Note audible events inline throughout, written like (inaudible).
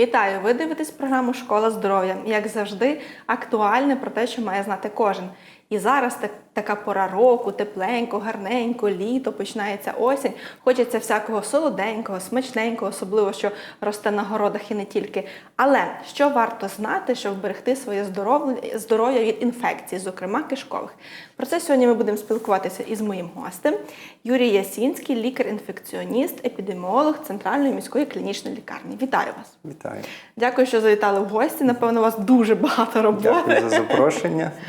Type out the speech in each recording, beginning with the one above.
Вітаю! Ви дивитесь програму Школа здоров'я. Як завжди, актуальне про те, що має знати кожен. І зараз так, така пора року, тепленько, гарненько, літо, починається осінь. Хочеться всякого солоденького, смачненького, особливо що росте на городах і не тільки. Але що варто знати, щоб вберегти своє здоров'я від інфекцій, зокрема кишкових? Про це сьогодні ми будемо спілкуватися із моїм гостем Юрій Ясінський, лікар-інфекціоніст, епідеміолог Центральної міської клінічної лікарні. Вітаю вас! Вітаю. Дякую, що завітали в гості. Напевно, у вас дуже багато роботи. Дякую за запрошення. (laughs)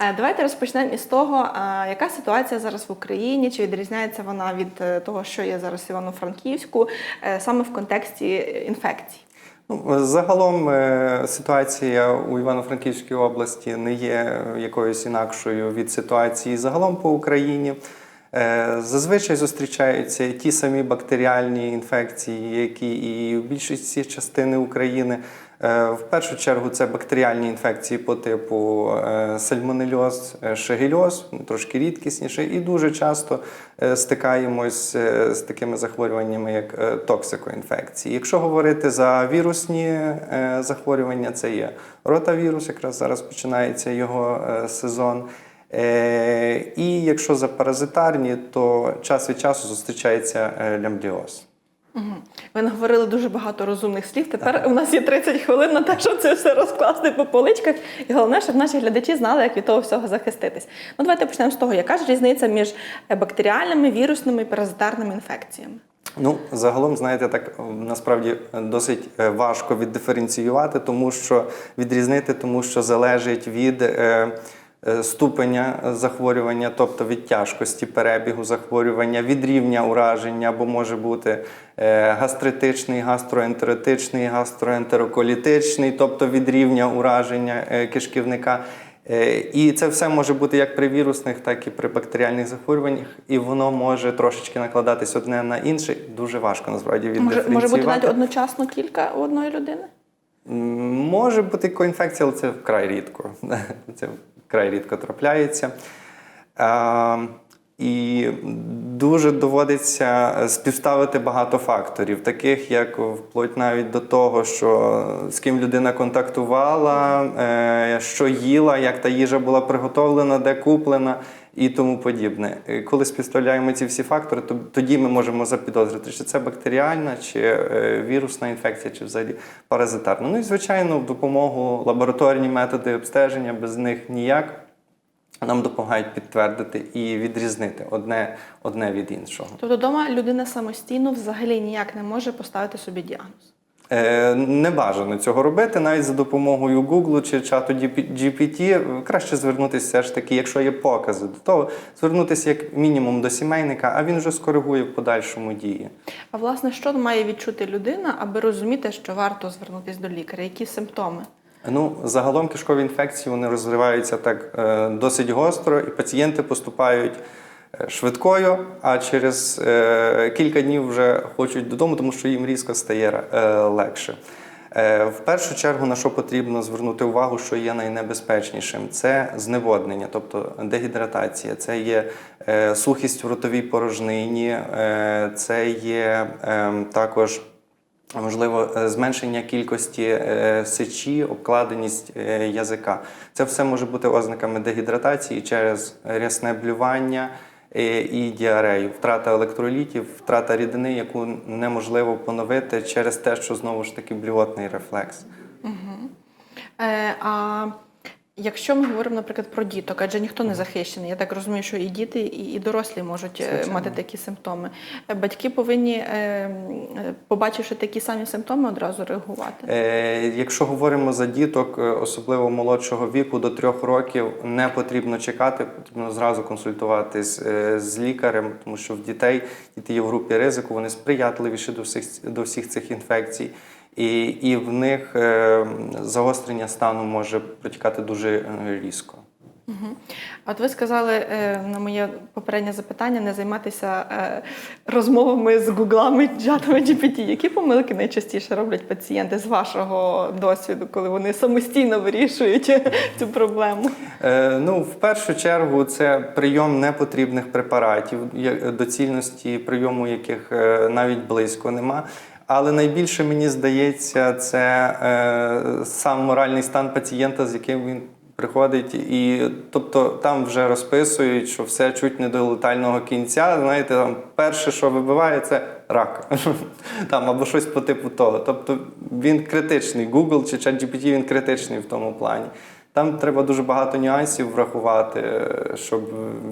Е, Давайте розпочнемо із того, е, яка ситуація зараз в Україні, чи відрізняється вона від е, того, що є зараз в Івано-Франківську, саме в контексті інфекцій. Ну, Загалом ситуація у Івано-Франківській області не є якоюсь інакшою від ситуації загалом по Україні. Зазвичай зустрічаються ті самі бактеріальні інфекції, які і в більшості частини України. Е, В першу чергу це бактеріальні інфекції по типу е, сальмонельоз, е, шегельоз, ну, трошки рідкісніше, і дуже часто стикаємось з такими захворюваннями, як токсикоінфекції. Якщо говорити за вірусні захворювання, це є ротавірус, якраз зараз починається його сезон. І якщо за паразитарні, то час від часу зустрічається лямбліоз. Ви наговорили дуже багато розумних слів. Тепер у нас є 30 хвилин на те, щоб це все розкласти по поличках. І головне, щоб наші глядачі знали, як від того всього захиститись. Ну, давайте почнемо з того, яка ж різниця між е, бактеріальними, вірусними і паразитарними інфекціями. Ну, загалом, знаєте, так е, насправді досить е, важко віддиференціювати, тому що відрізнити, тому що залежить від е, ступеня захворювання, тобто від тяжкості перебігу захворювання, від рівня ураження, бо може бути е, гастритичний, гастроентеритичний, гастроентероколітичний, тобто від рівня ураження е, кишківника. Е, І це все може бути як при вірусних, так і при бактеріальних захворюваннях, і воно може трошечки накладатись одне на інше. Дуже важко насправді Може, може бути навіть одночасно кілька у одної людини? Може бути коінфекція, але це вкрай рідко. (laughs) Це вкрай рідко трапляється. А, і дуже доводиться співставити багато факторів, таких як вплоть навіть до того, що з ким людина контактувала, е, що їла, як та їжа була приготовлена, де куплена і тому подібне. Е, Коли співставляємо ці всі фактори, то тоді ми можемо запідозрити, чи це бактеріальна, чи е, вірусна інфекція, чи взагалі паразитарна. Ну і звичайно, в допомогу лабораторні методи обстеження без них ніяк. Нам допомагають підтвердити і відрізнити одне, одне від іншого. Тобто вдома людина самостійно взагалі ніяк не може поставити собі діагноз. Е, не бажано цього робити навіть за допомогою Google чи чату GPT. Краще звернутися все ж таки, якщо є покази до того, звернутися як мінімум до сімейника, а він вже скоригує в подальшому дії. А власне, що має відчути людина, аби розуміти, що варто звернутися до лікаря? Які симптоми? Ну, загалом кишкові інфекції вони розвиваються так е, досить гостро, і пацієнти поступають швидкою, а через е, кілька днів вже хочуть додому, тому що їм різко стає е, легше. Е, В першу чергу на що потрібно звернути увагу, що є найнебезпечнішим, це зневоднення, тобто дегідратація, це є е, сухість в ротовій порожнині, е, це є е, також. Можливо, е, зменшення кількості е, сечі, обкладеність е, язика. Це все може бути ознаками дегідратації через рясне блювання е, і діарею, втрата електролітів, втрата рідини, яку неможливо поновити через те, що знову ж таки блювотний рефлекс. Е, а якщо ми говоримо, наприклад, про діток, адже ніхто не захищений. Я так розумію, що і діти, і, дорослі можуть е, Звичайно. мати такі симптоми. Е, Батьки повинні, е, побачивши такі самі симптоми, одразу реагувати. Якщо говоримо за діток, особливо молодшого віку до трьох років, не потрібно чекати, потрібно зразу консультуватись з лікарем, тому що в дітей діти є в групі ризику, вони сприятливіші до всіх, до всіх цих інфекцій. І, і в них е, загострення стану може протікати дуже е, різко. Мгм. От ви сказали е, на моє попереднє запитання не займатися розмовами з гуглами, чатами GPT. Які помилки найчастіше роблять пацієнти з вашого досвіду, коли вони самостійно вирішують цю проблему? Е, ну, в першу чергу, це прийом непотрібних препаратів, доцільності прийому яких навіть близько нема. Але найбільше мені здається, це е, сам моральний стан пацієнта, з яким він приходить. І тобто там вже розписують, що все чуть не до летального кінця. Знаєте, там перше, що вибиває, це рак. (laughs) Там або щось по типу того. Тобто він критичний. Google чи ChatGPT він критичний в тому плані. Там треба дуже багато нюансів врахувати, е, щоб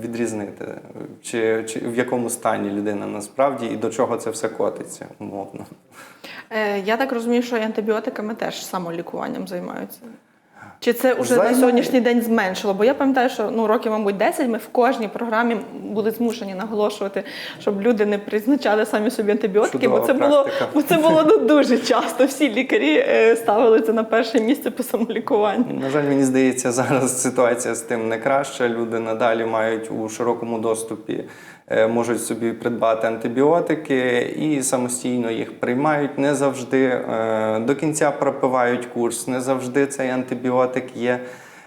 відрізнити, чи, чи в якому стані людина насправді і до чого це все котиться, умовно. Е, я так розумію, що антибіотиками теж самолікуванням займаються. Чи це вже на сьогоднішній день зменшило? Бо я пам'ятаю, що ну років, мабуть, 10 ми в кожній програмі були змушені наголошувати, щоб люди не призначали самі собі антибіотики, бо Чудова це було, бо це було ну, дуже часто. Всі лікарі е, ставили це на перше місце по самолікуванню. На жаль, мені здається, зараз ситуація з тим не краща. Люди надалі мають у широкому доступі, можуть собі придбати антибіотики і самостійно їх приймають. Не завжди е, до кінця пропивають курс, не завжди цей антибіотик є.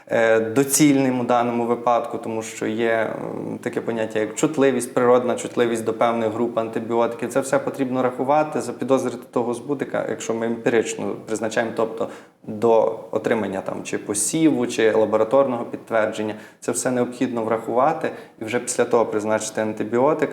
Е, Доцільним у даному випадку, тому що є таке поняття як чутливість, природна чутливість до певних груп антибіотиків. Це все потрібно рахувати, запідозрити того збудника, якщо ми емпірично призначаємо, тобто до отримання там чи посіву, чи лабораторного підтвердження. Це все необхідно врахувати і вже після того призначити антибіотик.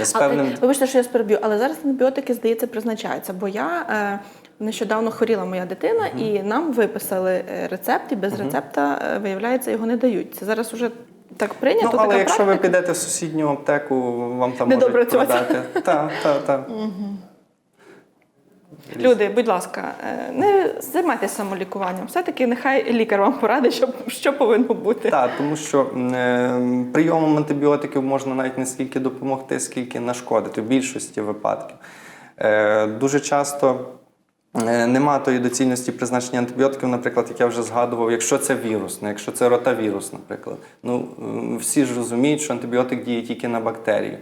Е, З певним Але, вибачте, що я переб'ю, але зараз антибіотики, здається, призначаються. Бо я е, нещодавно хворіла моя дитина, і нам виписали е, рецепт, і без рецепта, е, виявляється, його не дають. Це зараз уже так прийнято. Ну, але така якщо ви підете в сусідню аптеку, вам там Не можуть продати. Так, так, так. Люди, будь ласка, е, не займайтеся самолікуванням. Все-таки нехай лікар вам порадить, що, що повинно бути. Так, тому що е, прийомом антибіотиків можна навіть не скільки допомогти, скільки нашкодити в більшості випадків. Е, Дуже часто нема тої доцільності призначення антибіотиків, наприклад, як я вже згадував, якщо це вірусне, якщо це ротавірус, наприклад. Ну, всі ж розуміють, що антибіотик діє тільки на бактерію.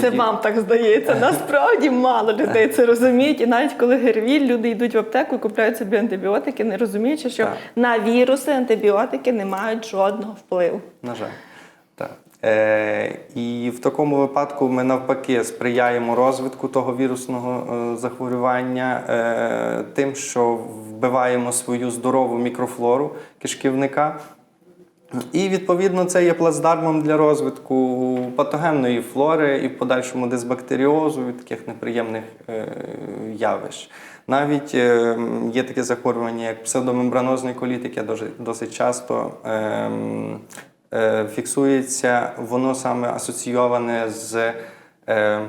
Це вам так здається. (laughs) Насправді мало людей це розуміють. І навіть коли гервіль, люди йдуть в аптеку і купляють собі антибіотики, не розуміючи, що Так. на віруси антибіотики не мають жодного впливу. На жаль. Е, і в такому випадку ми навпаки сприяємо розвитку того вірусного е, захворювання е, тим, що вбиваємо свою здорову мікрофлору кишківника. І відповідно це є плацдармом для розвитку патогенної флори і в подальшому дисбактеріозу і таких неприємних явищ. Навіть є таке захворювання, як псевдомембранозний коліт, яке досить часто ем, фіксується, воно саме асоційоване з е,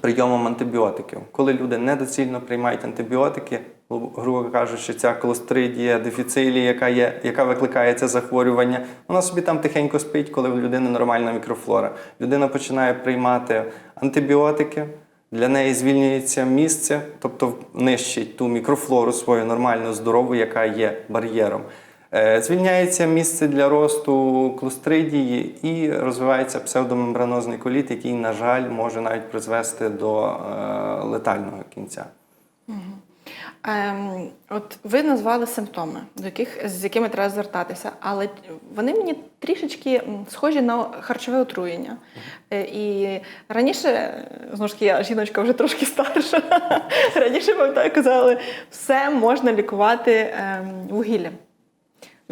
прийомом антибіотиків. Коли люди недоцільно приймають антибіотики, грубо кажучи, ця колостридія, дефіцилія, яка є, яка викликає це захворювання, вона собі там тихенько спить, коли в людини нормальна мікрофлора. Людина починає приймати антибіотики. Для неї звільнюється місце, тобто нищить ту мікрофлору свою нормальну, здорову, яка є бар'єром. Е, Звільняється місце для росту клостридії і розвивається псевдомембранозний коліт, який, на жаль, може навіть призвести до е, летального кінця. Ем, от ви назвали симптоми, до яких з якими треба звертатися, але вони мені трішечки схожі на харчове отруєння. Е, І раніше, знову ж таки, я жіночка вже трошки старша. (laughs) Раніше пам'ятаю, казали, все можна лікувати ем, вугіллям.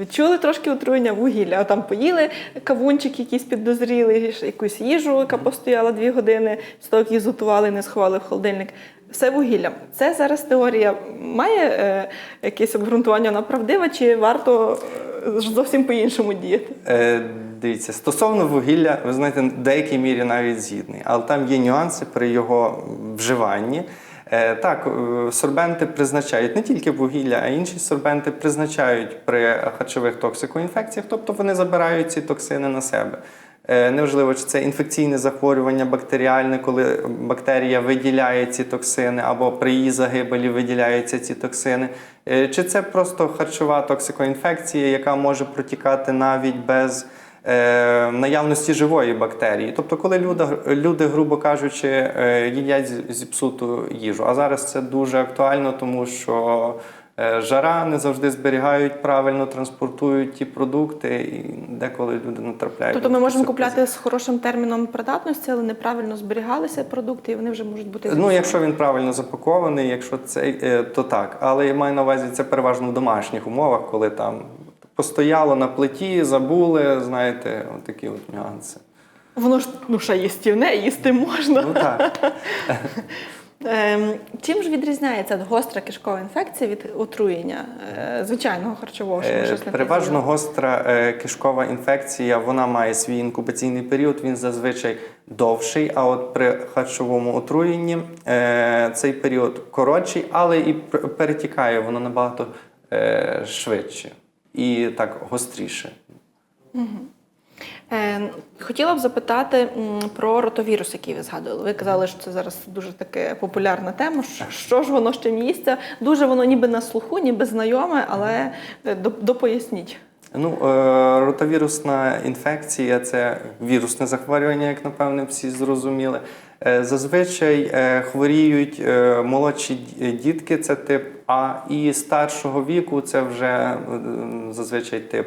Відчули трошки отруєння вугілля, а там поїли кавунчик якийсь підозрілий, якусь їжу, яка постояла дві години, з того, як її зготували не сховали в холодильник. Все вугіллям. Це зараз теорія має е, якесь обґрунтування вона правдива, чи варто е, зовсім по-іншому діяти? Е, дивіться, стосовно вугілля, ви знаєте, в деякій мірі навіть згідний, але там є нюанси при його вживанні. Е, так, е, сорбенти призначають не тільки вугілля, а інші сорбенти призначають при харчових токсикоінфекціях, тобто вони забирають ці токсини на себе. Е, Неважливо, чи це інфекційне захворювання бактеріальне, коли бактерія виділяє ці токсини, або при її загибелі виділяються ці токсини, чи це просто харчова токсикоінфекція, яка може протікати навіть без наявності живої бактерії. Тобто, коли люди, люди грубо кажучи, е, їдять зіпсуту їжу. А зараз це дуже актуально, тому що е, жара, не завжди зберігають правильно, транспортують ті продукти, і деколи люди натрапляють. Тобто ми можемо купляти з хорошим терміном придатності, але неправильно зберігалися продукти, і вони вже можуть бути Ну, якщо він правильно запакований, якщо це е, то так. Але я маю на увазі це переважно в домашніх умовах, коли там постояло на плиті, забули, знаєте, от такі от нюанси. Воно ж ну ще їстівне, їсти можна. Ну так. (laughs) Ем, чим ж відрізняється гостра кишкова інфекція від отруєння е, звичайного харчового? що ми щось не Переважно гостра е, кишкова інфекція вона має свій інкубаційний період, він зазвичай довший. А от при харчовому отруєнні е, цей період коротший, але і перетікає воно набагато швидше і так гостріше. Е, Хотіла б запитати про ротовірус, який ви згадували. Ви казали, що це зараз дуже таке популярна тема. Що- ж воно ще місце? Дуже воно ніби на слуху, ніби знайоме, але е, допоясніть. Ну, е, ротавірусна інфекція це вірусне захворювання, як напевне всі зрозуміли. Е, Зазвичай е, хворіють е, молодші дітки, це тип А, і старшого віку це вже зазвичай тип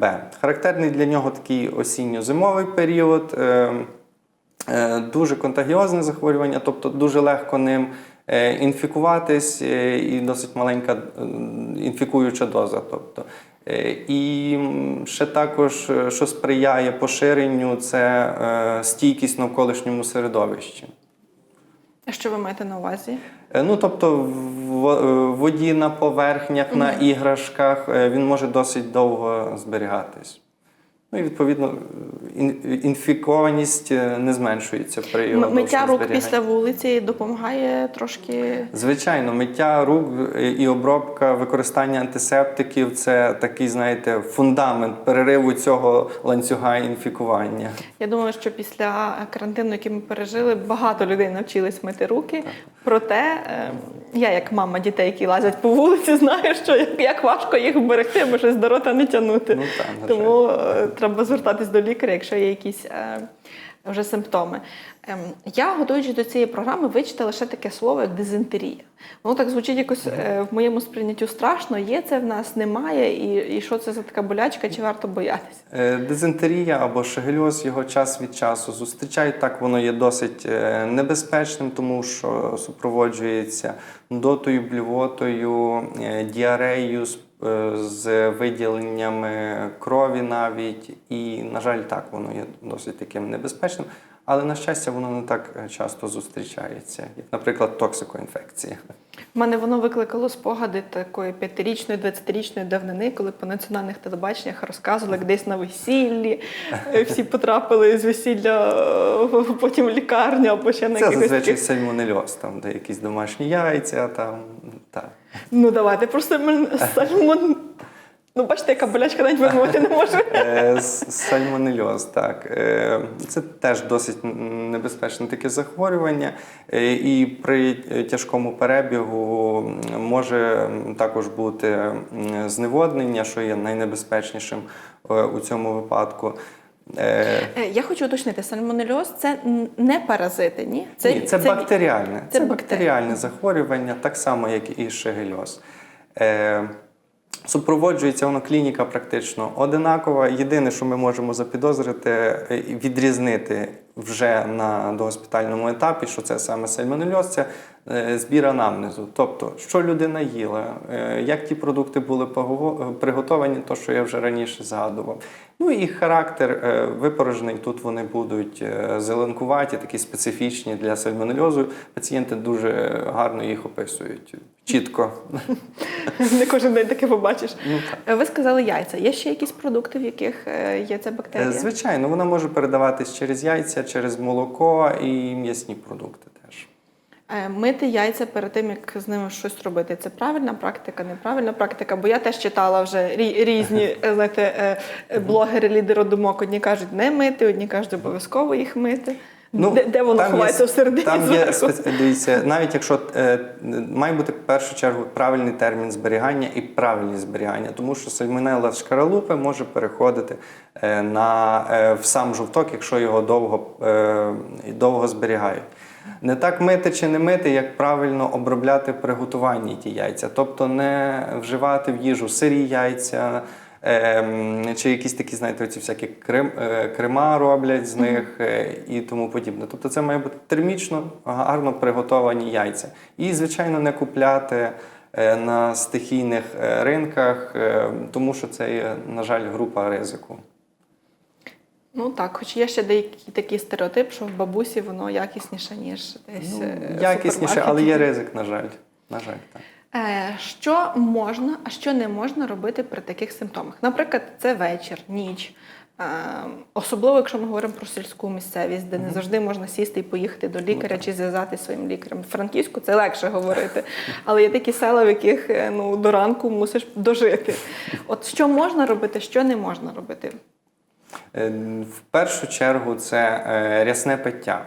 Б. Характерний для нього такий осінньо-зимовий період. Дуже контагіозне захворювання, тобто дуже легко ним інфікуватись і досить маленька інфікуюча доза. Тобто. Е, І ще також, е, що сприяє поширенню, це стійкість стійкість навколишньому середовищі. А що ви маєте на увазі? Е, Ну, тобто в воді на поверхнях, на іграшках е, він може досить довго зберігатись. Ну і відповідно ін- інфікованість е, не зменшується при його Миття рук після вулиці допомагає трошки. Звичайно, миття рук і обробка, використання антисептиків це такий, знаєте, фундамент перериву цього ланцюга інфікування. Я думаю, що після карантину, який ми пережили, багато людей навчились мити руки. Проте е, я, як мама дітей, які лазять по вулиці, (laughs) знаю, що як, як важко їх вберегти, бо щось до рота не тягнути. Ну, так. Тому е, треба звертатись до лікаря, якщо є якісь е, вже симптоми. Ем, я, готуючись до цієї програми, вичитала лише таке слово, як дизентерія. Воно так звучить якось е, в моєму сприйняттю страшно. Є це в нас, немає, і, і що це за така болячка, чи варто боятися? Е, Дизентерія або шегельоз його час від часу зустрічають. Так воно є досить е, небезпечним, тому що супроводжується нудотою, блювотою, діареєю з, е, виділеннями крові навіть. І, на жаль, так воно є досить таким небезпечним. Але на щастя, воно не так е, часто зустрічається, як, наприклад, токсикоінфекція. У мене воно викликало спогади такої п'ятирічної, двадцятирічної давнини, коли по національних телебаченнях розказували, як десь на весіллі е, всі потрапили з весілля потім в лікарню або ще на Це якихось зазвичай сальмонельоз, там, де якісь домашні яйця, там так. Ну давайте просто сальмон. Ну, бачите, яка болячка навіть вимовити не може. Сальмонельоз, так. Е, Це теж досить небезпечне таке захворювання. Е, І при е, тяжкому перебігу може також бути зневоднення, що є найнебезпечнішим у цьому випадку. Е, Е, Я хочу уточнити, сальмонельоз це не паразити, ні? Ні, це, бактеріальне. це Це, бактеріальне. бактеріальне захворювання, так само, як і шегельоз. Е, супроводжується воно клініка практично одинакова. Єдине, що ми можемо запідозрити е, відрізнити вже на догоспітальному етапі, що це саме сальмонельоз, це е, збір анамнезу. Тобто, що людина їла, е, як ті продукти були приготовані, то що я вже раніше згадував. Ну і характер е, випорожнень тут вони будуть е, зеленкуваті, такі специфічні для сальмонельозу. Пацієнти дуже гарно їх описують чітко. (laughs) Не кожен день таке побачиш. Ну, Е, Ви сказали яйця. Є ще якісь продукти, в яких е, є ця бактерія? Е, Звичайно, вона може передаватись через яйця, через молоко і м'ясні продукти теж. Е, Мити яйця перед тим, як з ними щось робити. Це правильна практика, неправильна практика? Бо я теж читала вже різні (laughs) е, знаєте, е, блогери, лідери думок. Одні кажуть не мити, одні кажуть обов'язково їх мити. Де, де воно Ну, ховається с- всередині? Там є дивіться, навіть якщо е, має бути в першу чергу правильний термін зберігання і правильність зберігання, тому що сальмонелла шкаралупи може переходити е, на, е, в сам жовток, якщо його довго, е, довго зберігають. Не так мити чи не мити, як правильно обробляти при готуванні ті яйця. Тобто не вживати в їжу сирі яйця, чи якісь такі, знаєте, ці всякі крем, е, крема роблять з них е, і тому подібне. Тобто це має бути термічно гарно приготовані яйця. І, звичайно, не купляти е, на стихійних ринках, тому що це є, на жаль, група ризику. Ну так, хоч є ще деякий такий стереотип, що в бабусі воно якісніше, ніж десь. Ну, якісніше, але є ризик, на жаль. На жаль, так. Е, Що можна, а що не можна робити при таких симптомах? Наприклад, це вечір, ніч. Е, Особливо, якщо ми говоримо про сільську місцевість, де не завжди можна сісти і поїхати до лікаря чи зв'язати своїм лікарем. В Франківську це легше говорити, але є такі села, в яких е, ну, до ранку мусиш дожити. От що можна робити, що не можна робити? В першу чергу це рясне пиття.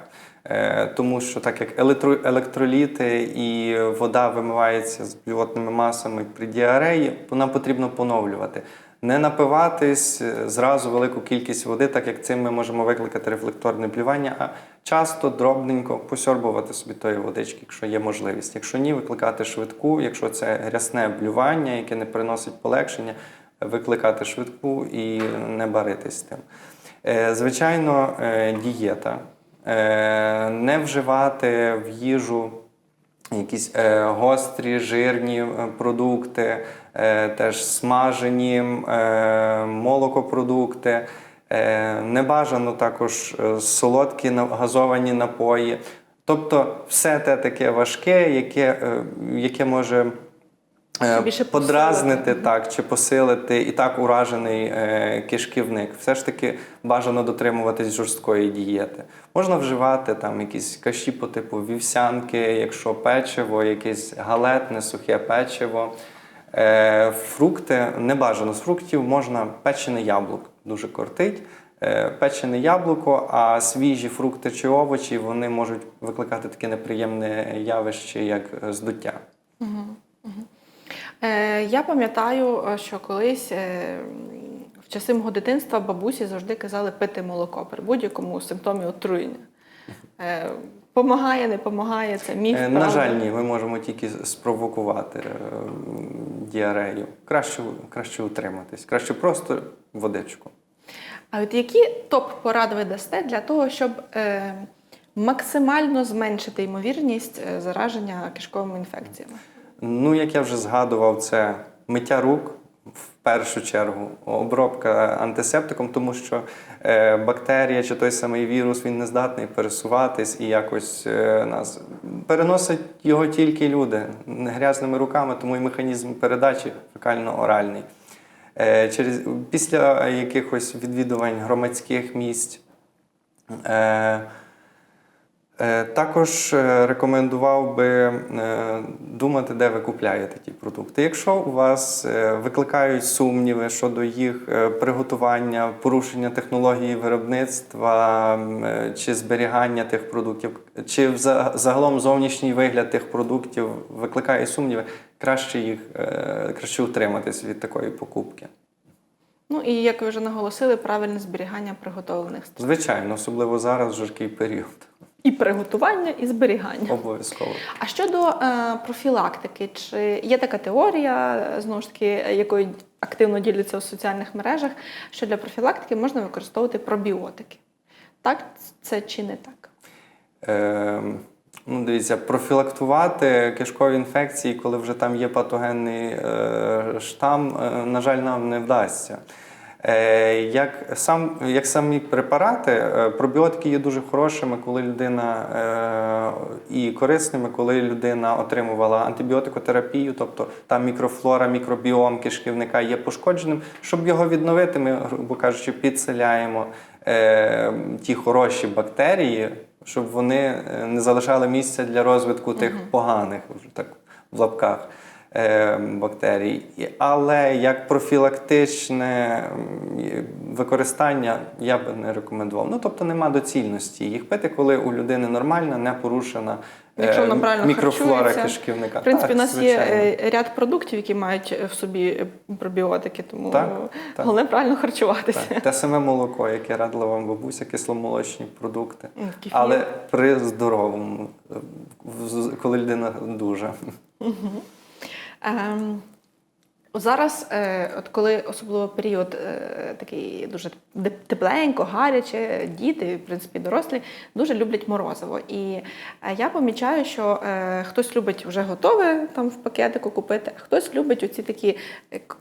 Е, Тому що так як електро- електроліти і вода вимивається з блювотними масами при діареї, нам потрібно поновлювати. Не напиватись е, зразу велику кількість води, так як цим ми можемо викликати рефлекторне блювання, а часто дробненько посьорбувати собі тої водички, якщо є можливість. Якщо ні, викликати швидку, якщо це рясне блювання, яке не приносить полегшення, викликати швидку і не баритись тим. Е, Звичайно, дієта. Е, Не вживати в їжу якісь е, гострі, жирні е, продукти, теж смажені молокопродукти. Е, Небажано також солодкі газовані напої. Тобто все те таке важке, яке, яке може більше подразнити посилити. так, чи посилити і так уражений е, кишківник. Все ж таки бажано дотримуватись жорсткої дієти. Можна вживати там якісь каші по типу вівсянки, якщо печиво, якесь галетне, сухе печиво. Е, фрукти не бажано. З фруктів можна печене яблук, дуже кортить. Е, Печене яблуко, а свіжі фрукти чи овочі вони можуть викликати таке неприємне явище, як е, здуття. Е, Я пам'ятаю, е, що колись е, в часи мого дитинства бабусі завжди казали пити молоко при будь-якому симптомі отруєння. Е, Помагає, не помагає, це міф. Е, На правда? жаль, ні, ми можемо тільки спровокувати е, діарею. Краще, краще утриматись, краще просто водичку. А от які топ-поради ви дасте для того, щоб е, максимально зменшити ймовірність е, зараження кишковими інфекціями? Ну, як я вже згадував, це миття рук в першу чергу, обробка антисептиком, тому що е, бактерія чи той самий вірус він не здатний пересуватись і якось е, нас переносять його тільки люди грязними руками, тому і механізм передачі фекально-оральний. Е, через, після якихось відвідувань громадських місць. Е, Також е, рекомендував би е, думати, де ви купляєте ті продукти. Якщо у вас викликають сумніви щодо їх приготування, порушення технології виробництва чи зберігання тих продуктів, чи загалом зовнішній вигляд тих продуктів викликає сумніви, краще їх краще утриматись від такої покупки. Ну і як ви вже наголосили, правильне зберігання приготовлених. Звичайно, особливо зараз жаркий період. І приготування, і зберігання. Обов'язково. А щодо е, профілактики, чи є така теорія, знову ж таки, якою активно діляться у соціальних мережах, що для профілактики можна використовувати пробіотики? Так це чи не так? Е, ну, дивіться, профілактувати кишкові інфекції, коли вже там є патогенний е, штам, е, на жаль, нам не вдасться. Е, як, сам, як самі препарати, е, пробіотики є дуже хорошими, коли людина е, і корисними, коли людина отримувала антибіотикотерапію, тобто там мікрофлора, мікробіом кишківника є пошкодженим. Щоб його відновити, ми, грубо кажучи, підселяємо ті хороші бактерії, щоб вони не залишали місця для розвитку тих поганих, так в лапках. Е, бактерій. Але як профілактичне використання я би не рекомендував. Ну тобто нема доцільності їх пити, коли у людини нормальна, не порушена е, Якщо вона правильно мікрофлора кишківника. В принципі, Так, у нас звичайно. е, ряд продуктів, які мають в собі е, пробіотики, тому Так, так. головне правильно харчуватися. Так, те саме молоко, яке радила вам бабуся, кисломолочні продукти. Кефір. Але при здоровому, е, коли людина дуже. Ем, зараз, е, от коли особливо період е, такий дуже тепленько, гаряче, діти, в принципі, дорослі, дуже люблять морозиво. І е, я помічаю, що хтось любить вже готове там в пакетику купити, а хтось любить оці такі,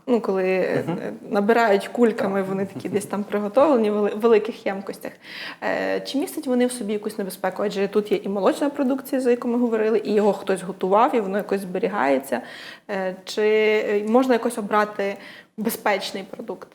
ну коли набирають кульками, вони такі десь там приготовлені в великих ємкостях. Чи містять вони в собі якусь небезпеку? Адже тут є і молочна продукція, за яку ми говорили, і його хтось готував, і воно якось зберігається. Чи можна якось обрати безпечний продукт?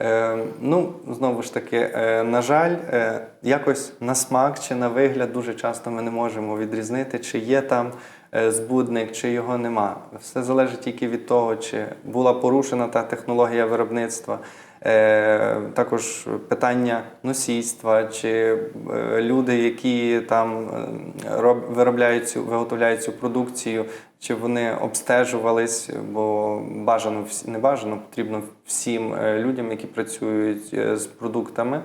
Е, ну, знову ж таки, е, на жаль, е, якось на смак чи на вигляд дуже часто ми не можемо відрізнити, чи є там збудник, чи його нема. Все залежить тільки від того, чи була порушена та технологія виробництва. Е, також питання носійства, чи е, люди, які там е, виробляють цю, виготовляють цю продукцію, чи вони обстежувались, бо бажано не бажано, потрібно всім е, людям, які працюють е, з продуктами.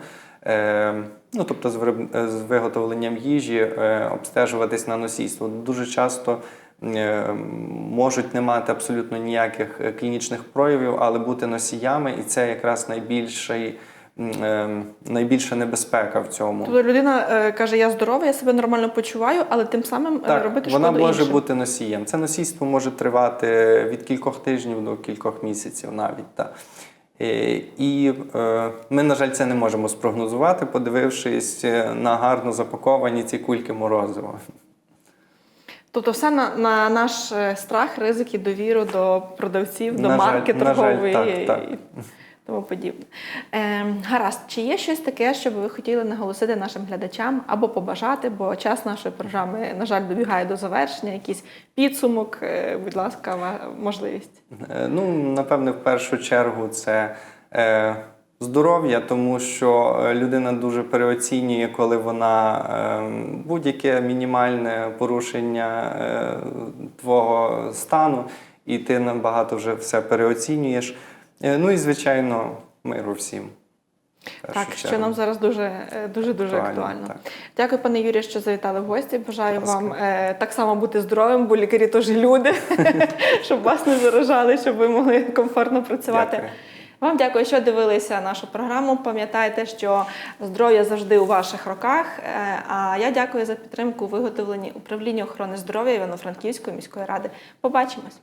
Ну, тобто з, е, з виготовленням їжі е, обстежуватись на носійство. Дуже часто е, можуть не мати абсолютно ніяких клінічних проявів, але бути носіями, і це якраз найбільший, найбільша небезпека в цьому. Тобто людина е, каже, я здорова, я себе нормально почуваю, але тим самим Так, робити вона може іншим. бути носієм. Це носійство може тривати від кількох тижнів до кількох місяців навіть. Так. Е, І е, ми, на жаль, це не можемо спрогнозувати, подивившись е, на гарно запаковані ці кульки морозива. Тобто все на, на наш страх, ризик і довіру до продавців, до На жаль, марки на жаль, торгової так, так. Тому подібне. Е, гаразд, чи є щось таке, що ви хотіли наголосити нашим глядачам або побажати, бо час нашої програми, на жаль, добігає до завершення, якийсь підсумок, е, будь ласка, можливість. Е, Ну, напевне, в першу чергу це е, здоров'я, тому що е, людина дуже переоцінює, коли вона е, будь-яке мінімальне порушення е, твого стану, і ти набагато вже все переоцінюєш. Е, Ну і звичайно, миру всім. Так, що чергу. нам зараз дуже е, дуже дуже Актуально, актуально. так. Дякую, пане Юрію, що завітали в гості. Бажаю ласка. вам е, так само бути здоровим, бо лікарі теж люди, (laughs) щоб вас не заражали, щоб ви могли комфортно працювати. Дякую. Вам дякую, що дивилися нашу програму. Пам'ятайте, що здоров'я завжди у ваших руках. Е, А я дякую за підтримку у виготовленні управління охорони здоров'я Івано-Франківської міської ради. Побачимось.